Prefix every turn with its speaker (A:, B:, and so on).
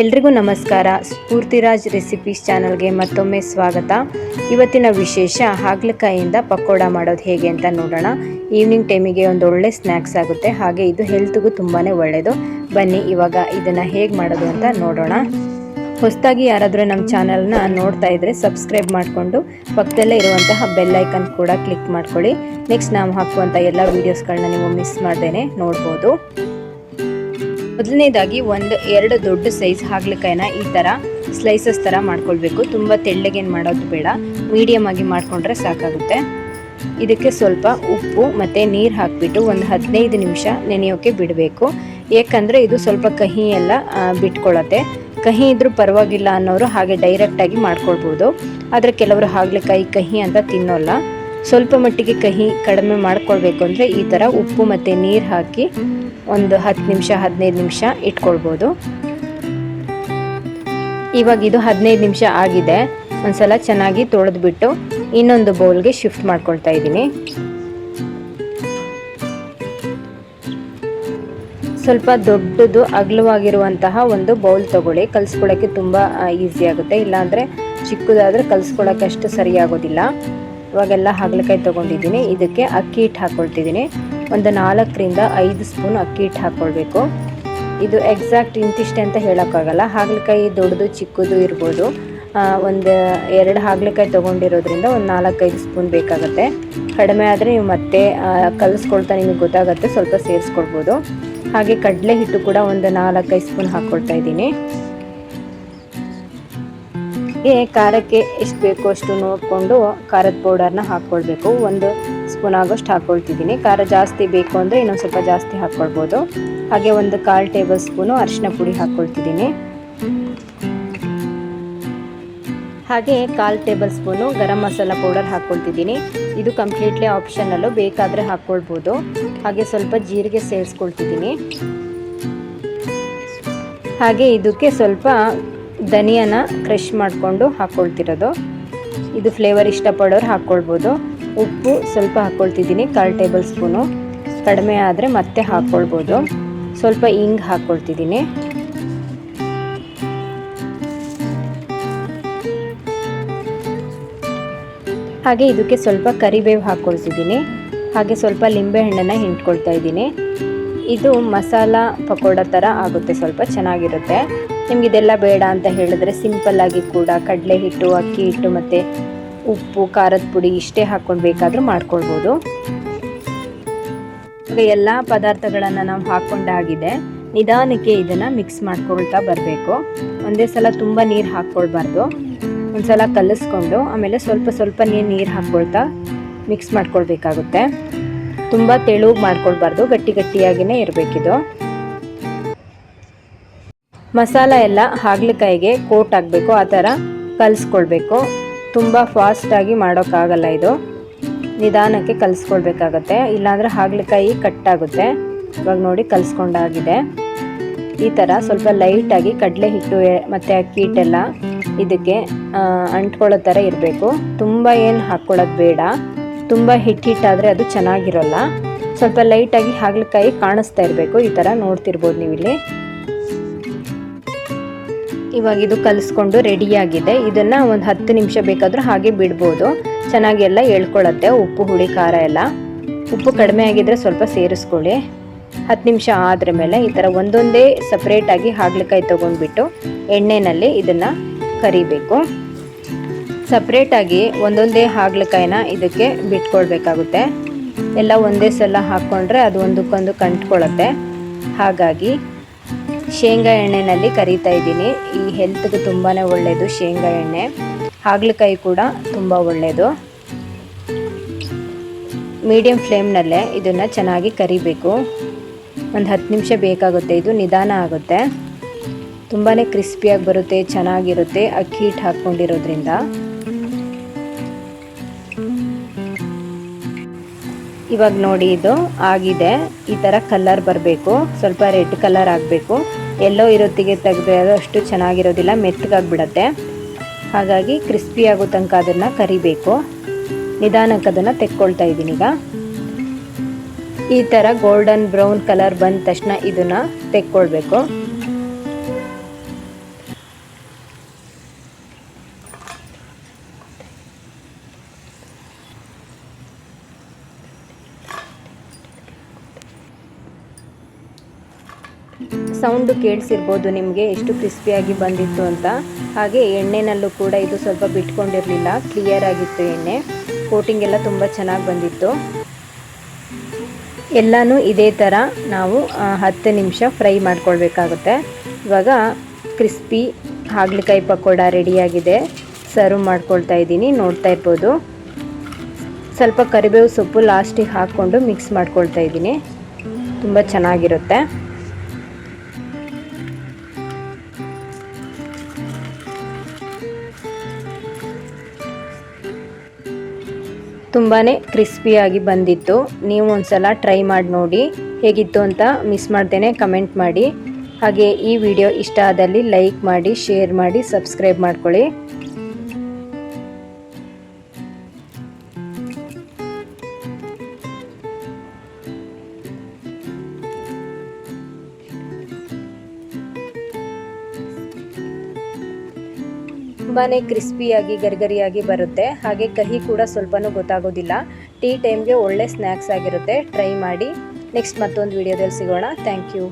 A: ಎಲ್ರಿಗೂ ನಮಸ್ಕಾರ. ಸ್ಫೂರ್ತಿರಾಜ್ ರೆಸಿಪೀಸ್ ಚಾನಲ್ಗೆ ಮತ್ತೊಮ್ಮೆ ಸ್ವಾಗತ. ಇವತ್ತಿನ ವಿಶೇಷ ಹಾಗಲಕಾಯಿಯಿಂದ ಪಕೋಡ ಮಾಡೋದು ಹೇಗೆ ಅಂತ ನೋಡೋಣ. ಈವ್ನಿಂಗ್ ಟೈಮಿಗೆ ಒಂದು ಒಳ್ಳೆ ಸ್ನ್ಯಾಕ್ಸ್ ಆಗುತ್ತೆ. ಹಾಗೆ ಇದು ಹೆಲ್ತ್ಗೂ ತುಂಬಾ ಒಳ್ಳೆಯದು ಬನ್ನಿ, ಇವಾಗ ಇದನ್ನು ಹೇಗೆ ಮಾಡೋದು ಅಂತ ನೋಡೋಣ. ಹೊಸದಾಗಿ ಯಾರಾದರೂ ನಮ್ಮ ಚಾನಲ್ನ ನೋಡ್ತಾ ಇದ್ದರೆ ಸಬ್ಸ್ಕ್ರೈಬ್ ಮಾಡಿಕೊಂಡು ಪಕ್ಕದಲ್ಲೇ ಇರುವಂತಹ ಬೆಲ್ಲೈಕನ್ ಕೂಡ ಕ್ಲಿಕ್ ಮಾಡ್ಕೊಳ್ಳಿ. ನೆಕ್ಸ್ಟ್ ನಾವು ಹಾಕುವಂಥ ಎಲ್ಲ ವೀಡಿಯೋಸ್ಗಳನ್ನ ನೀವು ಮಿಸ್ ಮಾಡ್ದೇನೆ ನೋಡ್ಬೋದು. ಮೊದಲನೇದಾಗಿ ಒಂದು, ಎರಡು ದೊಡ್ಡ ಸೈಜ್ ಹಾಗಲಕಾಯಿನ ಈ ಥರ ಸ್ಲೈಸಸ್ ಥರ ಮಾಡ್ಕೊಳ್ಬೇಕು. ತುಂಬ ತೆಳ್ಳಗೇನು ಮಾಡೋದು ಬೇಡ. ಮೀಡಿಯಮ್ ಆಗಿ ಮಾಡಿಕೊಂಡ್ರೆ ಸಾಕಾಗುತ್ತೆ. ಇದಕ್ಕೆ ಸ್ವಲ್ಪ ಉಪ್ಪು ಮತ್ತು ನೀರು ಹಾಕಿಬಿಟ್ಟು ಒಂದು ಹದಿನೈದು ನಿಮಿಷ ನೆನೆಯೋಕ್ಕೆ ಬಿಡಬೇಕು. ಏಕೆಂದರೆ ಇದು ಸ್ವಲ್ಪ ಕಹಿ ಎಲ್ಲ ಬಿಟ್ಕೊಳ್ಳುತ್ತೆ ಕಹಿ ಇದ್ರೂ ಪರವಾಗಿಲ್ಲ ಅನ್ನೋರು ಹಾಗೆ ಡೈರೆಕ್ಟಾಗಿ ಮಾಡ್ಕೊಳ್ಬೋದು. ಆದರೆ ಕೆಲವರು ಹಾಗಲಕಾಯಿ ಕಹಿ ಅಂತ ತಿನ್ನೋಲ್ಲ. ಸ್ವಲ್ಪ ಮಟ್ಟಿಗೆ ಕಹಿ ಕಡಿಮೆ ಮಾಡ್ಕೊಳ್ಬೇಕು ಅಂದರೆ ಈ ಥರ ಉಪ್ಪು ಮತ್ತು ನೀರು ಹಾಕಿ ಒಂದು ಹತ್ತು ನಿಮಿಷ, ಹದಿನೈದು ನಿಮಿಷ ಇಟ್ಕೊಳ್ಬೋದು. ಇವಾಗ ಇದು ಹದಿನೈದು ನಿಮಿಷ ಆಗಿದೆ. ಒಂದ್ಸಲ ಚೆನ್ನಾಗಿ ತೊಳೆದ್ಬಿಟ್ಟು ಇನ್ನೊಂದು ಬೌಲ್ಗೆ ಶಿಫ್ಟ್ ಮಾಡ್ಕೊಳ್ತಾ ಇದ್ದೀನಿ. ಸ್ವಲ್ಪ ದೊಡ್ಡದು, ಅಗಲವಾಗಿರುವಂತಹ ಒಂದು ಬೌಲ್ ತಗೊಳ್ಳಿ. ಕಲಿಸ್ಕೊಳ್ಳೋಕ್ಕೆ ತುಂಬ ಈಸಿ ಆಗುತ್ತೆ. ಇಲ್ಲಾಂದರೆ ಚಿಕ್ಕದಾದರೆ ಕಲಿಸ್ಕೊಳ್ಳೋಕ್ಕೆ ಅಷ್ಟು ಸರಿಯಾಗೋದಿಲ್ಲ. ಇವಾಗೆಲ್ಲ ಹಾಗಲಕಾಯಿ ತೊಗೊಂಡಿದ್ದೀನಿ. ಇದಕ್ಕೆ ಅಕ್ಕಿ ಹಿಟ್ಟು ಹಾಕ್ಕೊಳ್ತಿದ್ದೀನಿ ಒಂದು ನಾಲ್ಕರಿಂದ ಐದು ಸ್ಪೂನ್ ಅಕ್ಕಿ ಹಿಟ್ಟು ಹಾಕ್ಕೊಳ್ಬೇಕು ಇದು ಎಕ್ಸಾಕ್ಟ್ ಇಂತಿಷ್ಟೆ ಅಂತ ಹೇಳೋಕ್ಕಾಗಲ್ಲ. ಹಾಗಲಕಾಯಿ ದೊಡ್ಡದು, ಚಿಕ್ಕದು ಇರ್ಬೋದು. ಒಂದು ಎರಡು ಹಾಗಲಕಾಯಿ ತೊಗೊಂಡಿರೋದ್ರಿಂದ ಒಂದು ನಾಲ್ಕೈದು ಸ್ಪೂನ್ ಬೇಕಾಗುತ್ತೆ. ಕಡಿಮೆ ಆದರೆ ನೀವು ಮತ್ತೆ ಕಲಿಸ್ಕೊಳ್ತಾ ನಿಮಗೆ ಗೊತ್ತಾಗುತ್ತೆ. ಸ್ವಲ್ಪ ಸೇರಿಸ್ಕೊಳ್ಬೋದು. ಹಾಗೆ ಕಡಲೆ ಹಿಟ್ಟು ಕೂಡ ಒಂದು ನಾಲ್ಕೈದು ಸ್ಪೂನ್ ಹಾಕ್ಕೊಳ್ತಾ ಇದ್ದೀನಿ. ಹೀಗೆ ಖಾರಕ್ಕೆ ಎಷ್ಟು ಬೇಕೋ ಅಷ್ಟು ನೋಡಿಕೊಂಡು ಖಾರದ ಪೌಡರ್ನ ಹಾಕ್ಕೊಳ್ಬೇಕು ಒಂದು ಸ್ಪೂನ್ ಆಗೋಷ್ಟು ಹಾಕ್ಕೊಳ್ತಿದ್ದೀನಿ. ಖಾರ ಜಾಸ್ತಿ ಬೇಕು ಅಂದರೆ ಇನ್ನೊಂದು ಸ್ವಲ್ಪ ಜಾಸ್ತಿ ಹಾಕ್ಕೊಳ್ಬೋದು. ಹಾಗೆ ಒಂದು ಕಾಲು ಟೇಬಲ್ ಸ್ಪೂನು ಅರಿಶಿನ ಪುಡಿ ಹಾಕ್ಕೊಳ್ತಿದ್ದೀನಿ. ಹಾಗೆ ಕಾಲು table spoon garam masala powder ಹಾಕ್ಕೊಳ್ತಿದ್ದೀನಿ. ಇದು ಕಂಪ್ಲೀಟ್ಲಿ ಆಪ್ಷನಲ್ಲು ಬೇಕಾದರೆ ಹಾಕ್ಕೊಳ್ಬೋದು. ಹಾಗೆ ಸ್ವಲ್ಪ ಜೀರಿಗೆ ಸೇರಿಸ್ಕೊಳ್ತಿದ್ದೀನಿ. ಹಾಗೆ ಇದಕ್ಕೆ ಸ್ವಲ್ಪ ಧನಿಯಾನ ಕ್ರಷ್ ಮಾಡಿಕೊಂಡು ಹಾಕ್ಕೊಳ್ತಿರೋದು ಇದು ಫ್ಲೇವರ್ ಇಷ್ಟಪಡೋರು ಹಾಕ್ಕೊಳ್ಬೋದು ಉಪ್ಪು ಸ್ವಲ್ಪ ಹಾಕ್ಕೊಳ್ತಿದ್ದೀನಿ ಕಾಲು ಟೇಬಲ್ ಸ್ಪೂನು. ಕಡಿಮೆ ಆದರೆ ಮತ್ತೆ ಹಾಕ್ಕೊಳ್ಬೋದು ಸ್ವಲ್ಪ ಇಂಗ್ ಹಾಕ್ಕೊಳ್ತಿದ್ದೀನಿ ಹಾಗೆ ಇದಕ್ಕೆ ಸ್ವಲ್ಪ ಕರಿಬೇವು ಹಾಕ್ಕೊಳ್ತಿದ್ದೀನಿ ಹಾಗೆ ಸ್ವಲ್ಪ ಲಿಂಬೆ ಹಣ್ಣನ್ನು ಹಿಂಡ್ಕೊಳ್ತಾ ಇದ್ದೀನಿ. ಇದು ಮಸಾಲ ಪಕೋಡ ಥರ ಆಗುತ್ತೆ, ಸ್ವಲ್ಪ ಚೆನ್ನಾಗಿರುತ್ತೆ. ನಿಮ್ಗೆ ಇದೆಲ್ಲ ಬೇಡ ಅಂತ ಹೇಳಿದ್ರೆ ಸಿಂಪಲ್ ಆಗಿ ಕೂಡ ಕಡಲೆ ಹಿಟ್ಟು ಅಕ್ಕಿ ಹಿಟ್ಟು ಮತ್ತು ಉಪ್ಪು, ಖಾರದ ಪುಡಿ ಇಷ್ಟೇ ಹಾಕ್ಕೊಂಡು ಬೇಕಾದರೂ ಮಾಡ್ಕೊಳ್ಬೋದು. ಈಗ ಎಲ್ಲ ಪದಾರ್ಥಗಳನ್ನು ನಾವು ಹಾಕ್ಕೊಂಡಾಗಿದೆ ನಿಧಾನಕ್ಕೆ ಇದನ್ನು ಮಿಕ್ಸ್ ಮಾಡ್ಕೊಳ್ತಾ ಬರಬೇಕು. ಒಂದೇ ಸಲ ತುಂಬ ನೀರು ಹಾಕ್ಕೊಳ್ಬಾರ್ದು. ಒಂದ್ಸಲ ಕಲಿಸ್ಕೊಂಡು ಆಮೇಲೆ ಸ್ವಲ್ಪ ಸ್ವಲ್ಪ ನೀರು ನೀರು ಹಾಕ್ಕೊಳ್ತಾ ಮಿಕ್ಸ್ ಮಾಡ್ಕೊಳ್ಬೇಕಾಗುತ್ತೆ. ತುಂಬ ತೆಳುಗೆ ಮಾಡ್ಕೊಳ್ಬಾರ್ದು. ಗಟ್ಟಿ ಗಟ್ಟಿಯಾಗಿಯೇ ಇರಬೇಕಿದು. ಮಸಾಲ ಎಲ್ಲ ಹಾಗಲಕಾಯಿಗೆ ಕೋಟ್ ಆಗಬೇಕು ಆ ಥರ ಕಲಿಸ್ಕೊಳ್ಬೇಕು. ತುಂಬ ಫಾಸ್ಟಾಗಿ ಮಾಡೋಕ್ಕಾಗಲ್ಲ ಇದು. ನಿಧಾನಕ್ಕೆ ಕಲಿಸ್ಕೊಳ್ಬೇಕಾಗತ್ತೆ. ಇಲ್ಲಾಂದರೆ ಹಾಗಲಕಾಯಿ ಕಟ್ಟಾಗುತ್ತೆ. ಇವಾಗ ನೋಡಿ ಕಲಿಸ್ಕೊಂಡಾಗಿದೆ. ಈ ಥರ ಸ್ವಲ್ಪ ಲೈಟಾಗಿ ಕಡಲೆ ಹಿಟ್ಟು ಮತ್ತು ಅಕ್ಕಿ ಹಿಟ್ಟೆಲ್ಲ ಇದಕ್ಕೆ ಅಂಟ್ಕೊಳ್ಳೋ ಥರ ಇರಬೇಕು. ತುಂಬ ಏನು ಹಾಕ್ಕೊಳ್ಳೋದು ಬೇಡ. ತುಂಬ ಹಿಟ್ಟು ಹಿಟ್ಟಾದರೆ ಅದು ಚೆನ್ನಾಗಿರೋಲ್ಲ. ಸ್ವಲ್ಪ ಲೈಟಾಗಿ ಹಾಗಲಕಾಯಿ ಕಾಣಿಸ್ತಾ ಇರಬೇಕು. ಈ ಥರ ನೋಡ್ತಿರ್ಬೋದು ನೀವಿಲ್ಲಿ. ಇವಾಗ ಇದು ಕಲಿಸ್ಕೊಂಡು ರೆಡಿಯಾಗಿದೆ ಇದನ್ನು ಒಂದು ಹತ್ತು ನಿಮಿಷ ಬೇಕಾದರೂ ಹಾಗೆ ಬಿಡ್ಬೋದು. ಚೆನ್ನಾಗಿ ಎಲ್ಲ ಎಳ್ಕೊಳ್ಳುತ್ತೆ ಉಪ್ಪು, ಹುಳಿ, ಖಾರ ಎಲ್ಲ. ಉಪ್ಪು ಕಡಿಮೆ ಆಗಿದ್ರೆ ಸ್ವಲ್ಪ ಸೇರಿಸ್ಕೊಳ್ಳಿ. ಹತ್ತು ನಿಮಿಷ ಆದ್ರ ಮೇಲೆ ಈ ಥರ ಒಂದೊಂದೇ ಸಪ್ರೇಟಾಗಿ ಹಾಗಲಕಾಯಿ ತೊಗೊಂಡ್ಬಿಟ್ಟು ಎಣ್ಣೆನಲ್ಲಿ ಇದನ್ನು ಕರಿಬೇಕು. ಸಪ್ರೇಟಾಗಿ ಒಂದೊಂದೇ ಹಾಗಲಕಾಯಿನ ಇದಕ್ಕೆ ಬಿಟ್ಕೊಳ್ಬೇಕಾಗುತ್ತೆ ಎಲ್ಲ ಒಂದೇ ಸಲ ಹಾಕ್ಕೊಂಡ್ರೆ ಅದು ಒಂದಕ್ಕೊಂದು ಕಂಟ್ಕೊಳ್ಳುತ್ತೆ ಹಾಗಾಗಿ ಶೇಂಗಾ ಎಣ್ಣೆನಲ್ಲಿ ಕರಿತಾ ಇದ್ದೀನಿ. ಈ ಹೆಲ್ತ್ಗೆ ತುಂಬಾ ಒಳ್ಳೆಯದು ಶೇಂಗಾ ಎಣ್ಣೆ. ಹಾಗಲಕಾಯಿ ಕೂಡ ತುಂಬ ಒಳ್ಳೆಯದು ಮೀಡಿಯಮ್ ಫ್ಲೇಮ್ನಲ್ಲೇ ಇದನ್ನು ಚೆನ್ನಾಗಿ ಕರಿಬೇಕು. ಒಂದು ಹತ್ತು ನಿಮಿಷ ಬೇಕಾಗುತ್ತೆ, ಇದು ನಿಧಾನ ಆಗುತ್ತೆ. ತುಂಬಾ ಕ್ರಿಸ್ಪಿಯಾಗಿ ಬರುತ್ತೆ, ಚೆನ್ನಾಗಿರುತ್ತೆ, ಅಕ್ಕಿ ಹಿಟ್ಟು ಹಾಕ್ಕೊಂಡಿರೋದ್ರಿಂದ. ಇವಾಗ ನೋಡಿ ಇದು ಆಗಿದೆ. ಈ ಥರ ಕಲರ್ ಬರಬೇಕು. ಸ್ವಲ್ಪ ರೆಡ್ ಕಲರ್ ಆಗಬೇಕು. ಎಲ್ಲೋ ಇರೋತ್ತಿಗೆ ತೆಗೆದ್ರೆ ಅಷ್ಟು ಚೆನ್ನಾಗಿರೋದಿಲ್ಲ, ಮೆತ್ತಗಾಗ್ಬಿಡತ್ತೆ. ಹಾಗಾಗಿ ಕ್ರಿಸ್ಪಿ ಆಗೋ ತನಕ ಅದನ್ನು ಕರಿಬೇಕು. ನಿಧಾನಕ್ಕೆ ಅದನ್ನು ತೆಕ್ಕೊಳ್ತಾ ಇದ್ದೀನಿ ಈಗ. ಈ ಥರ ಗೋಲ್ಡನ್ ಬ್ರೌನ್ ಕಲರ್ ಬಂದ ತಕ್ಷಣ ಇದನ್ನು ತೆಕ್ಕೊಳ್ಬೇಕು. ಸೌಂಡು ಕೇಳಿಸಿರ್ಬೋದು ನಿಮಗೆ, ಎಷ್ಟು ಕ್ರಿಸ್ಪಿಯಾಗಿ ಬಂದಿತ್ತು ಅಂತ. ಹಾಗೆ ಎಣ್ಣೆನಲ್ಲೂ ಕೂಡ ಇದು ಸ್ವಲ್ಪ ಬಿಟ್ಕೊಂಡಿರಲಿಲ್ಲ ಕ್ಲಿಯರ್ ಆಗಿತ್ತು ಎಣ್ಣೆ. ಕೋಟಿಂಗ್ ಎಲ್ಲ ತುಂಬ ಚೆನ್ನಾಗಿ ಬಂದಿತ್ತು. ಎಲ್ಲನೂ ಇದೇ ಥರ ನಾವು ಹತ್ತು ನಿಮಿಷ ಫ್ರೈ ಮಾಡ್ಕೊಳ್ಬೇಕಾಗುತ್ತೆ. ಇವಾಗ ಕ್ರಿಸ್ಪಿ ಹಾಗಲಕಾಯಿ ಪಕೋಡ ರೆಡಿಯಾಗಿದೆ ಸರ್ವ್ ಮಾಡ್ಕೊಳ್ತಾ ಇದ್ದೀನಿ, ನೋಡ್ತಾ ಇರ್ಬೋದು. ಸ್ವಲ್ಪ ಕರಿಬೇವು ಸೊಪ್ಪು ಲಾಸ್ಟಿಗೆ ಹಾಕ್ಕೊಂಡು ಮಿಕ್ಸ್ ಮಾಡ್ಕೊಳ್ತಾ ಇದ್ದೀನಿ. ತುಂಬ ಚೆನ್ನಾಗಿರುತ್ತೆ. ತುಂಬಾ ಕ್ರಿಸ್ಪಿಯಾಗಿ ಬಂದಿತ್ತು. ನೀವು ಒಂದ್ಸಲ ಟ್ರೈ ಮಾಡಿ ನೋಡಿ ಹೇಗಿತ್ತು ಅಂತ ಮಿಸ್ ಮಾಡ್ದೇನೆ ಕಮೆಂಟ್ ಮಾಡಿ. ಹಾಗೆ ಈ ವಿಡಿಯೋ ಇಷ್ಟ ಆದಲ್ಲಿ ಲೈಕ್ ಮಾಡಿ ಶೇರ್ ಮಾಡಿ ಸಬ್ಸ್ಕ್ರೈಬ್ ಮಾಡ್ಕೊಳ್ಳಿ. ತುಂಬಾ ಕ್ರಿಸ್ಪಿಯಾಗಿ, ಗರಿಗರಿಯಾಗಿ ಬರುತ್ತೆ. ಹಾಗೆ ಕಹಿ ಕೂಡ ಸ್ವಲ್ಪನೂ ಗೊತ್ತಾಗೋದಿಲ್ಲ. ಟೀ ಟೈಮ್ಗೆ ಒಳ್ಳೆ ಸ್ನ್ಯಾಕ್ಸ್ ಆಗಿರುತ್ತೆ. ಟ್ರೈ ಮಾಡಿ. ನೆಕ್ಸ್ಟ್ ಮತ್ತೊಂದು ವಿಡಿಯೋದಲ್ಲಿ ಸಿಗೋಣ. Thank you.